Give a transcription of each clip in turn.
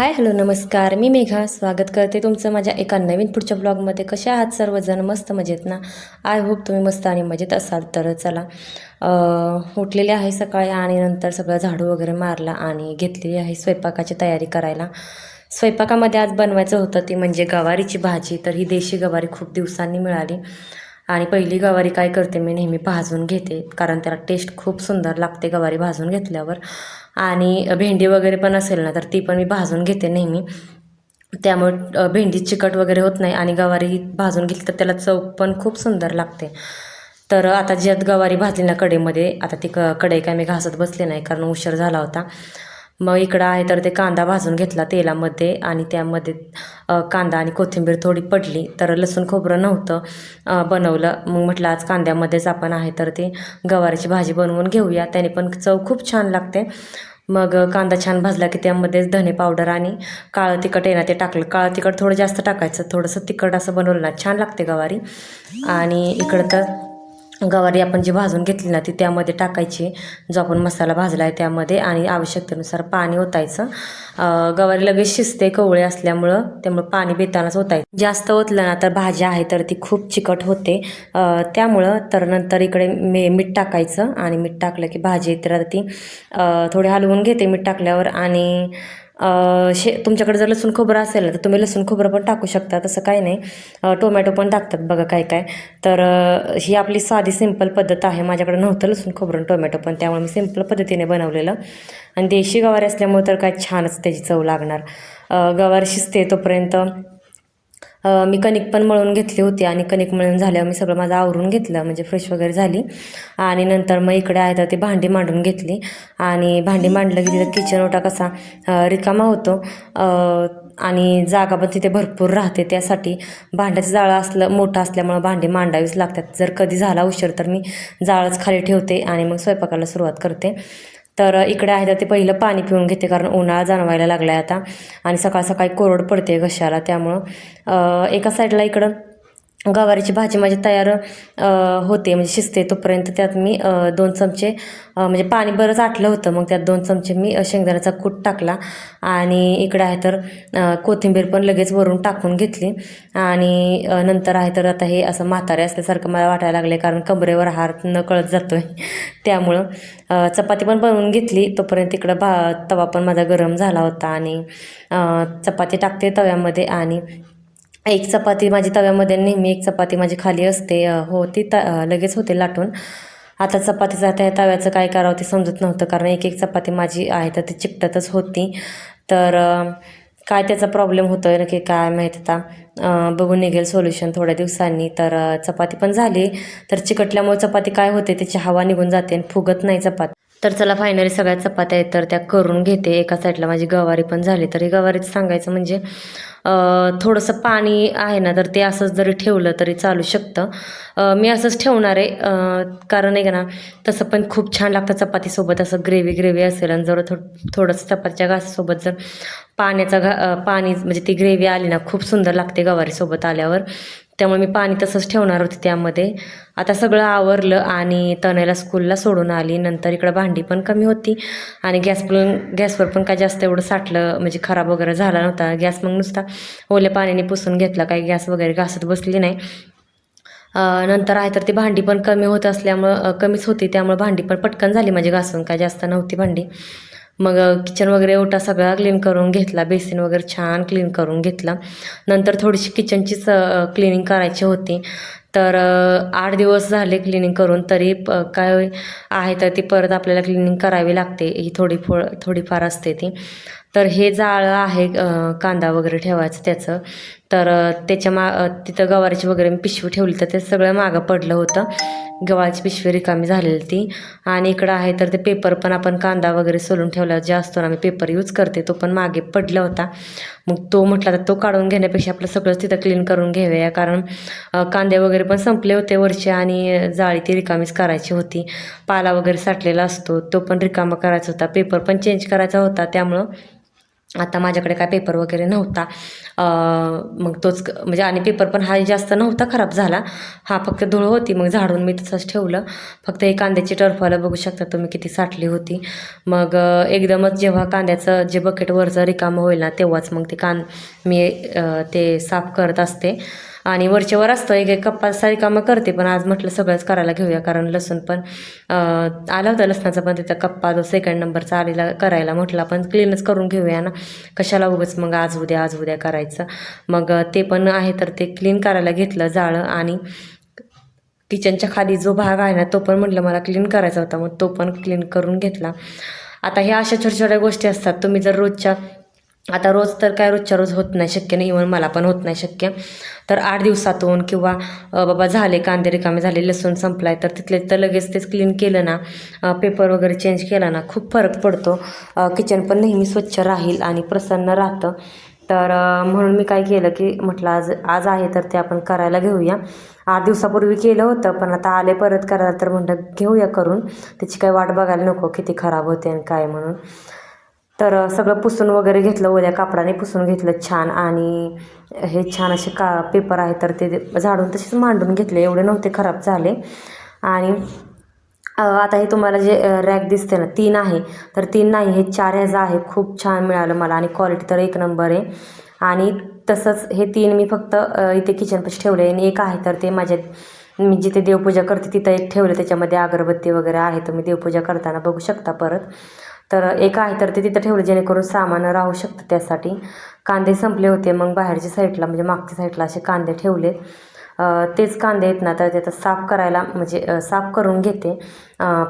Hi hello नमस्कार. मी मेघा. स्वागत करते तुमचं माझ्या एका नवीन पुढच्या ब्लॉगमध्ये. कसे आहात सर्वजण? मस्त मजेत ना? आय होप तुम्ही मस्त आणि मजेत असाल. तर चला उठलेले आहे सकाळी आणि नंतर सगळं झाडू वगैरे मारला आणि घेतलेली आहे स्वयंपाकाची तयारी करायला. स्वयंपाकामध्ये आज बनवायचं होतं ती म्हणजे गवारीची भाजी. तर ही देशी गवारी खूप दिवसांनी मिळाली. आणि पहिली गवारी काय करते मी नेहमी भाजून घेते कारण त्याला टेस्ट खूप सुंदर लागते गवारी भाजून घेतल्यावर. आणि भेंडी वगैरे पण असेल ना तर ती पण मी भाजून घेते नेहमी. त्यामुळे भेंडी चिकट वगैरे होत नाही आणि गवारी भाजून घेतली तर त्याला चव पण खूप सुंदर लागते. तर आता ज्यात गवारी भाजली ना कढईमध्ये आता ती क कढई काय मी घासत बसले नाही कारण उशीर झाला होता. मग इकडं आहे तर ते कांदा भाजून घेतला तेलामध्ये आणि त्यामध्ये कांदा आणि कोथिंबीर थोडी पडली तर लसूण खोबरं नव्हतं बनवलं. मग म्हटलं आज कांद्यामध्येच आपण आहे तर ते गवारीची भाजी बनवून घेऊया. त्याने पण चव खूप छान लागते. मग कांदा छान भाजला की त्यामध्येच धने पावडर आणि काळं तिखट येणार ते टाकलं. काळं तिखट थोडं जास्त टाकायचं. थोडंसं तिखट असं बनवलं ना छान लागते गवारी. आणि इकडं तर गवारी आपण जी भाजून घेतली ना ती त्यामध्ये टाकायची. जो आपण मसाला भाजला आहे त्यामध्ये आणि आवश्यकतेनुसार पाणी ओतायचं. गवारी लगेच शिजते कवळे असल्यामुळं त्यामुळं पाणी बेतानाच ओतायचं. जास्त ओतलं ना तर भाजी आहे तर ती खूप चिकट होते. त्यामुळं तर नंतर इकडे मे मीठ टाकायचं आणि मीठ टाकलं की भाजी तर ती थोडी हलवून घेते मीठ टाकल्यावर आणि शे तुमच्याकडे जर लसूण खोबरं असेल ना तर तुम्ही लसूण खोबरं पण टाकू शकता. तसं काही नाही. टोमॅटो पण टाकतात बघा काय काय. तर ही आपली साधी सिंपल पद्धत आहे. माझ्याकडे नव्हतं लसूण खोबरं आणि टोमॅटो पण त्यामुळे मी सिंपल पद्धतीने बनवलेलं. आणि देशी गवारी असल्यामुळे तर काय छानच त्याची चव लागणार. गवार शिजते तोपर्यंत मी कणिक पण मळून घेतली होती आणि कणिक मळून झाल्यावर मी सगळं माझं आवरून घेतलं म्हणजे फ्रेश वगैरे झाली. आणि नंतर मग इकडे आहे तर ती भांडी मांडून घेतली. आणि भांडी मांडलं की तिथं किचन ओटा कसा रिकामा होतो. आणि जागा पण तिथे भरपूर राहते त्यासाठी. भांड्याचं जाळं असलं मोठं असल्यामुळं भांडी मांडावीच लागतात. जर कधी झाला उशीर तर मी जाळंच खाली ठेवते आणि मग स्वयंपाकाला सुरुवात करते. तर इकडे आहे तर ते पहिलं पाणी पिऊन घेते कारण उन्हाळा जाणवायला लागला आहे आता. आणि सकाळ सकाळी कोरड पडते घशाला त्यामुळं एका साईडला इकडं गवारीची भाजी माझी तयार होते म्हणजे शिजते तोपर्यंत त्यात मी दोन चमचे म्हणजे पाणी बरंच आटलं होतं मग त्यात दोन चमचे मी शेंगदाण्याचा कूट टाकला आणि इकडं आहे तर कोथिंबीर पण लगेच वरून टाकून घेतली आणि नंतर आहे तर आता हे असं म्हातारे असल्यासारखं मला वाटायला लागले कारण कमरेवर हार न कळत जातो आहे त्यामुळं चपाती पण बनवून घेतली तोपर्यंत इकडं भा तवा पण माझा गरम झाला होता आणि चपाती टाकते तव्यामध्ये आणि एक चपाती माझी तव्यामध्ये नेहमी एक चपाती माझी खाली असते. हो ती त लगेच होते लाटून. आता चपातीचा त्या तव्याचं काय करावं ते समजत नव्हतं कारण एक एक चपाती माझी आहे तर ती चिकटतच होती. तर काय त्याचा प्रॉब्लेम होतो आहे नक्की काय माहीत आता? बघून निघेल सोल्युशन थोड्या दिवसांनी. तर चपाती पण झाली. तर चिकटल्यामुळे चपाती काय होते? त्याची हवा निघून जाते आणि फुगत नाही चपाती. तर चला फायनली सगळ्या चपात्या आहेत तर त्या करून घेते. एका साईडला माझी गवारी पण झाली तर ही गवारीचं सांगायचं म्हणजे थोडंसं पाणी आहे ना तर ते असंच जरी ठेवलं तरी चालू शकतं. मी असंच ठेवणार आहे कारण आहे का ना तसं पण खूप छान लागतं चपातीसोबत असं ग्रेव्ही ग्रेव्ही असेल आणि जर थो थोडंसं चपातीच्या घासासोबत जर पाण्याचा घा पाणी म्हणजे ती ग्रेव्ही आली ना खूप सुंदर लागते गवारीसोबत आल्यावर. त्यामुळे मी पाणी तसंच ठेवणार होते त्यामध्ये. आता सगळं आवरलं आणि तनयला स्कूलला सोडून आली. नंतर इकडं भांडी पण कमी होती आणि गॅस पण गॅसवर पण काय जास्त एवढं साठलं म्हणजे खराब वगैरे झाला नव्हता. गॅस मग नुसता ओल्या पाण्याने पुसून घेतला. काही गॅस वगैरे घासत बसली नाही. नंतर आहे तर ती भांडी पण कमी होत असल्यामुळं कमीच होती. त्यामुळं भांडी पण पटकन झाली. माझी घासून काय जास्त नव्हती भांडी. मग किचन वगैरे ओटा सगळा क्लीन करून घेतला बेसिन वगैरे छान क्लीन करून घेतला. नंतर थोडीशी किचनचीच क्लिनिंग करायची होती. तर आठ दिवस झाले क्लिनिंग करून तरी प काय आहे तर ती परत आपल्याला क्लिनिंग करावी लागते. ही थोडी फो थोडीफार असते ती. तर हे जाळं आहे कांदा वगैरे ठेवायचं त्याचं. तर त्याच्या मा तिथं गवारीची वगैरे मी पिशवी ठेवली तर ते सगळं मागं पडलं होतं. गव्हाची पिशवी रिकामी झालेली ती. आणि इकडं आहे तर ते पेपर पण आपण कांदा वगैरे सोलून ठेवला जे असतो ना मी पेपर यूज करते तो पण मागे पडला होता. मग तो म्हटला तर तो काढून घेण्यापेक्षा आपलं सगळंच तिथं क्लीन करून घेऊया कारण कांदे वगैरे पण संपले होते वरचे आणि जाळी ती रिकामीच करायची होती. पाला वगैरे साठलेला असतो तो पण रिकामा करायचा होता. पेपर पण चेंज करायचा होता त्यामुळं आता माझ्याकडे काय पेपर वगैरे नव्हता. मग तोच म्हणजे आणि पेपर पण हा जास्त नव्हता खराब झाला. हा फक्त धूळ होती मग झाडून मी तसंच ठेवलं. फक्त हे कांद्याची टर्फाला बघू शकता तुम्ही किती साठली होती. मग एकदमच जेव्हा कांद्याचं जे बकेट वरचं रिकामं होईल ना तेव्हाच मग ते कान मी ते साफ करत असते. आणि वरच्या वर असतं एक एक कप्पा सारी कामं करते पण आज म्हटलं सगळंच करायला घेऊया कारण लसूण पण आला होता लसणाचा पण तिथं कप्पा जो सेकंड नंबरचा आलेला करायला म्हटलं आपण क्लीनच करून घेऊया ना. कशाला उगच मग आज उद्या आज उद्या करायचं. मग ते पण आहे तर ते क्लीन करायला घेतलं जाळं आणि किचनच्या खाली जो भाग आहे ना तो पण म्हटलं मला क्लीन करायचा होता मग तो पण क्लीन करून घेतला. आता ह्या अशा छोट्या छोट्या गोष्टी असतात तुम्ही जर रोजच्या आता रोज तर काय रोजच्या रोज होत नाही शक्य नाही इव्हन मला पण होत नाही शक्य. तर आठ दिवसातून किंवा बाबा झाले कांदे रिकामे झाले लसूण संपलाय तर तिथले तर लगेच तेच क्लीन केलं ना पेपर वगैरे चेंज केला ना खूप फरक पडतो. किचन पण नेहमी स्वच्छ राहील आणि प्रसन्न राहतं. तर म्हणून मी काय केलं की म्हटलं आज आज आहे तर ते आपण करायला घेऊया. आठ दिवसापूर्वी केलं होतं पण आता आले परत करायला तर म्हटलं घेऊया करून. त्याची काय वाट बघायला नको किती खराब होते आणि काय म्हणून. तर सगळं पुसून वगैरे घेतलं ओल्या कापडाने पुसून घेतलं छान आणि हे छान असे का पेपर आहे तर ते झाडून तसेच मांडून घेतले. एवढे नव्हते खराब झाले. आणि आता हे तुम्हाला जे रॅक दिसते ना तीन आहे. तर तीन नाही हे चार ह्याचं आहे. खूप छान मिळालं मला आणि क्वालिटी तर एक नंबर आहे. आणि तसंच हे तीन मी फक्त इथे किचनपाशी ठेवले आणि एक आहे. तर ते माझ्या मी जिथे देवपूजा करते तिथं एक ठेवलं. त्याच्यामध्ये अगरबत्ती वगैरे आहे तुम्ही देवपूजा करताना बघू शकता परत. तर एक आहे तर ते तिथं ठेवलं जेणेकरून सामान राहू शकतं त्यासाठी. कांदे संपले होते मग बाहेरच्या साईडला म्हणजे मागच्या साईडला असे कांदे ठेवले तेच कांदे आहेत ना तर ते आता साफ करायला म्हणजे साफ करून घेते.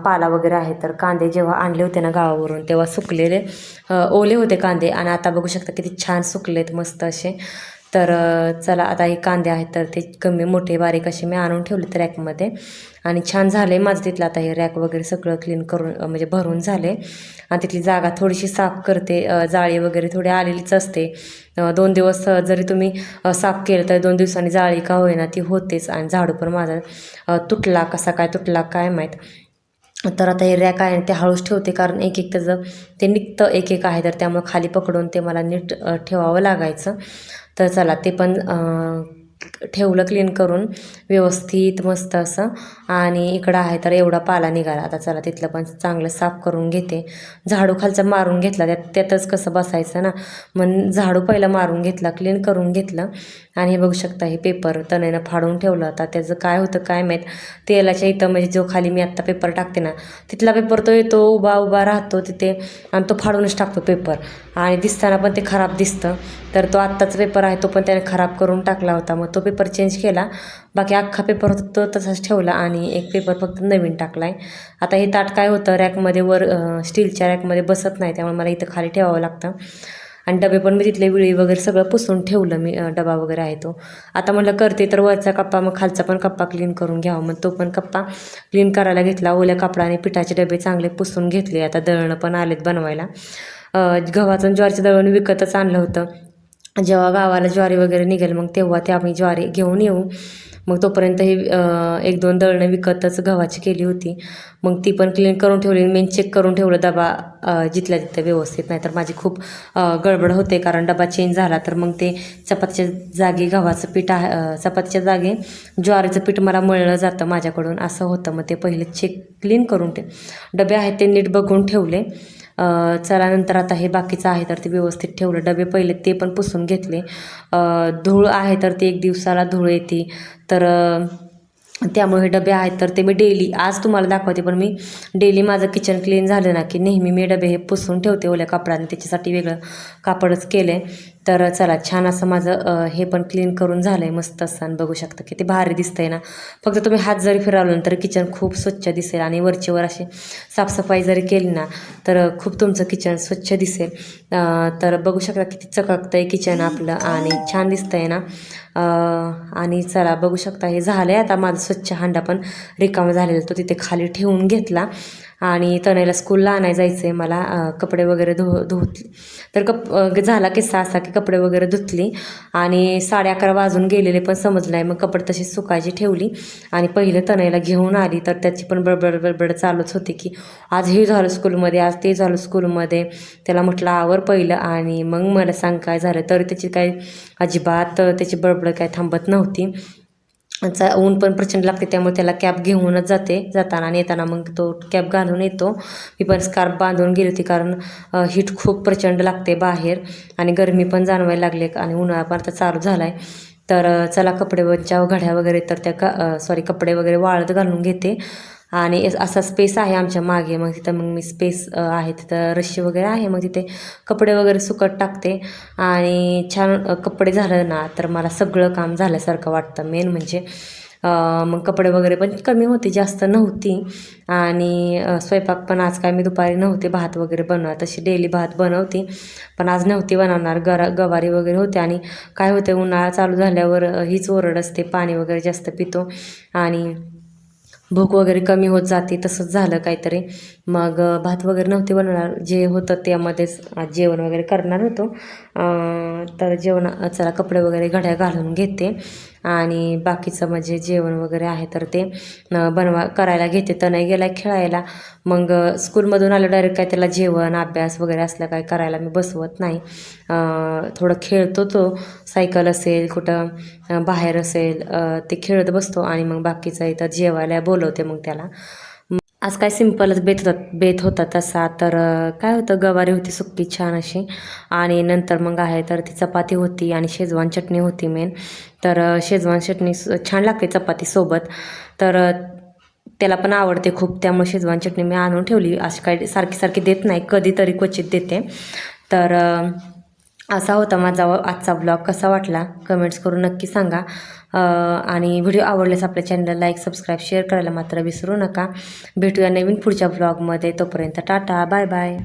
पाला वगैरे आहे तर कांदे जेव्हा आणले होते ना गावावरून तेव्हा सुकलेले ओले होते कांदे. आणि आता बघू शकता किती छान सुकलेत मस्त असे. तर चला आता हे कांदे आहेत तर ते कमी मोठे बारीक असे मी आणून ठेवलेत रॅकमध्ये. आणि छान झाले माझं तिथलं आता हे रॅक वगैरे सगळं क्लीन करून म्हणजे भरून झाले. आणि तिथली जागा थोडीशी साफ करते जाळी वगैरे थोडी आलेलीच असते. दोन दिवस जरी तुम्ही साफ केलं तर दोन दिवसांनी जाळी का होईना ती होतेच. आणि झाडू पण माझा तुटला कसा काय तुटला काय माहीत. तर आता हे रॅक आहे ते हळूच ठेवते कारण एक एक त्याचं ते निघतं एक एक आहे. तर त्यामुळे खाली पकडून ते मला नीट ठेवावं लागायचं. तर चला ते पण ठेवलं क्लीन करून व्यवस्थित मस्त असं. आणि इकडं आहे तर एवढा पाला निघाला. आता चला तिथलं पण चांगलं साफ करून घेते. झाडू खालचा मारून घेतला. त्यात त्यातच कसं बसायचं ना. मग झाडू पहिला मारून घेतला क्लीन करून घेतलं. आणि हे बघू शकता हे पेपर तनेनं फाडून ठेवलं. आता त्याचं काय होतं काय माहीत? तेलाच्या इथं म्हणजे जो खाली मी आत्ता पेपर टाकते ना तिथला पेपर तो येतो उभा उभा राहतो तिथे आणि तो फाडूनच टाकतो पेपर आणि दिसताना पण ते खराब दिसतं. तर तो आत्ताचा पेपर आहे तो पण त्याने खराब करून टाकला होता. मग तो पेपर चेंज केला. बाकी अख्खा पेपर होता तो तसाच ठेवला आणि एक पेपर फक्त नवीन टाकला आहे आता हे ताट काय होतं रॅकमध्ये वर स्टीलच्या रॅकमध्ये बसत नाही त्यामुळे मला इथं खाली ठेवावं लागतं. आणि डबे पण मी तिथले विळी वगैरे सगळं पुसून ठेवलं मी डबा वगैरे आहे तो. आता म्हटलं करते तर वरचा कप्पा मग खालचा पण कप्पा क्लीन करून घ्यावा. मग तो पण कप्पा क्लीन करायला घेतला. ओल्या कपडाने पिठाचे डबे चांगले पुसून घेतले. आता दळणं पण आलेत बनवायला. गव्हाचं ज्वारीचं दळण विकतच आणलं होतं. जेव्हा गावाला ज्वारी वगैरे निघेल मग तेव्हा ते आम्ही ज्वारी घेऊन येऊ. मग तोपर्यंत हे एक दोन दळणं विकतच गव्हाची केली होती. मग ती पण क्लीन करून ठेवली. मेन चेक करून ठेवलं डबा जिथल्या तिथं व्यवस्थित. नाही तर माझी खूप गडबड होते. कारण डबा चेंज झाला तर मग ते चपातीच्या जागी गव्हाचं पीठ आहे चपातीच्या जागी ज्वारीचं पीठ मला मळलं जातं माझ्याकडून. असं होतं. मग ते पहिले चेक क्लीन करून ठेव. डबे आहेत ते नीट बघून ठेवले. चला नंतर आता हे बाकीचं आहे तर ते व्यवस्थित ठेवलं. डबे पहिले ते पण पुसून घेतले. धूळ आहे तर ते एक दिवसाला धूळ येते. तर त्यामुळे हे डबे आहेत तर ते मी डेली आज तुम्हाला दाखवते पण मी डेली माझं किचन क्लीन झालं ना की नेहमी मी डबे हे पुसून ठेवते ओल्या कापडाने त्याच्यासाठी वेगळं कापडच केलं आहे तर चला छान असं माझं हे पण क्लीन करून झालं आहे मस्त असं आणि बघू शकता किती भारी दिसतंय ना. फक्त तुम्ही हात जरी फिरवलं ना तर किचन खूप स्वच्छ दिसेल आणि वरचेवर अशी साफसफाई जरी केली ना तर खूप तुमचं किचन स्वच्छ दिसेल. तर बघू शकता किती चकाकतंय आहे किचन आपलं आणि छान दिसतंय ना. आणि चला बघू शकता हे झालं आहे आता माझा स्वच्छ हांडा पण रिकामा झालेला तो तिथे खाली ठेवून घेतला. आणि तनयला स्कूलला आणाय जायचं आहे मला कपडे वगैरे धु धुतले. तर कप झाला किस्सा असा की कपडे वगैरे धुतली आणि साडे अकरा वाजून गेलेले पण समजलं आहे मग कपडे तशीच सुकायची ठेवली आणि पहिले तनयला घेऊन आली. तर त्याची पण बडबड बडबड चालूच होती की आज हे झालं स्कूलमध्ये आज ते झालं स्कूलमध्ये. त्याला म्हटलं आवर पहिलं. आणि मग मला सांग काय झालं. तरी त्याची काही अजिबात त्याची बडबड काय थांबत नव्हती. चा ऊन पण प्रचंड लागते त्यामुळे त्याला कॅप घेऊनच जाते जाताना आणि येताना मग तो कॅप घालून येतो. मी पण स्कार्फ बांधून गेली होती कारण हीट खूप प्रचंड लागते बाहेर आणि गरमी पण जाणवायला लागले आणि उन्हाळा पण आता चालू झाला आहे तर चला चला कपडेच्या घड्या वगैरे तर त्या सॉरी कपडे वगैरे वाळत घालून घेते. आणि असा स्पेस आहे आमच्या मागे. मग तिथं मग मी स्पेस आहे. तिथं रश्शी वगैरे आहे. मग तिथे कपडे वगैरे सुकत टाकते. आणि छान कपडे झालं ना तर मला सगळं काम झाल्यासारखं वाटतं. मेन म्हणजे मग कपडे वगैरे पण कमी होते जास्त नव्हती. आणि स्वयंपाक पण आज काय मी दुपारी नव्हते भात वगैरे बनवा तशी डेली भात बनवते. पण आज नव्हती बनवणार. गरा गवारी वगैरे होते. आणि काय होते उन्हाळा चालू झाल्यावर हीच ओरड असते. पाणी वगैरे जास्त पितो. आणि भूक वगैरे कमी होत जाते तसंच झालं काहीतरी. मग भात वगैरे नव्हते बनवणार. जे होतं त्यामध्येच आज जेवण वगैरे करणार होतो. तर जेवण चला कपडे वगैरे घड्या घालून घेते. आणि बाकीचं म्हणजे जेवण वगैरे आहे तर ते बनवा करायला घेते. तर नाही गेला खेळायला. मग स्कूलमधून आलं डायरेक्ट काय त्याला जेवण अभ्यास वगैरे असलं काय करायला मी बसवत नाही. थोडं खेळतो तो. सायकल असेल कुठं बाहेर असेल ते खेळत बसतो. आणि मग बाकीचं इथं जेवायला बोलवते मग त्याला. आज काय सिम्पलच बेत होतात बेत होता तसा. तर काय होतं गवारी होती सुक्की छान अशी. आणि नंतर मग आहे तर ती चपाती होती आणि शेजवान चटणी होती मेन तर शेजवान चटणी छान लागते चपातीसोबत तर त्याला पण आवडते खूप. त्यामुळे शेजवान चटणी मी आणून ठेवली. अशी काय सारखी सारखी देत नाही. कधीतरी क्वचित देते. तर असा होता माझा आजचा ब्लॉग. कसा वाटला? कमेंट्स करून नक्की सांगा. आणि व्हिडिओ आवडल्यास आपल्या चॅनलला लाईक सबस्क्राईब शेअर करायला मात्र विसरू नका. भेटूया नवीन पुढच्या ब्लॉगमध्ये. तोपर्यंत टाटा. Bye bye.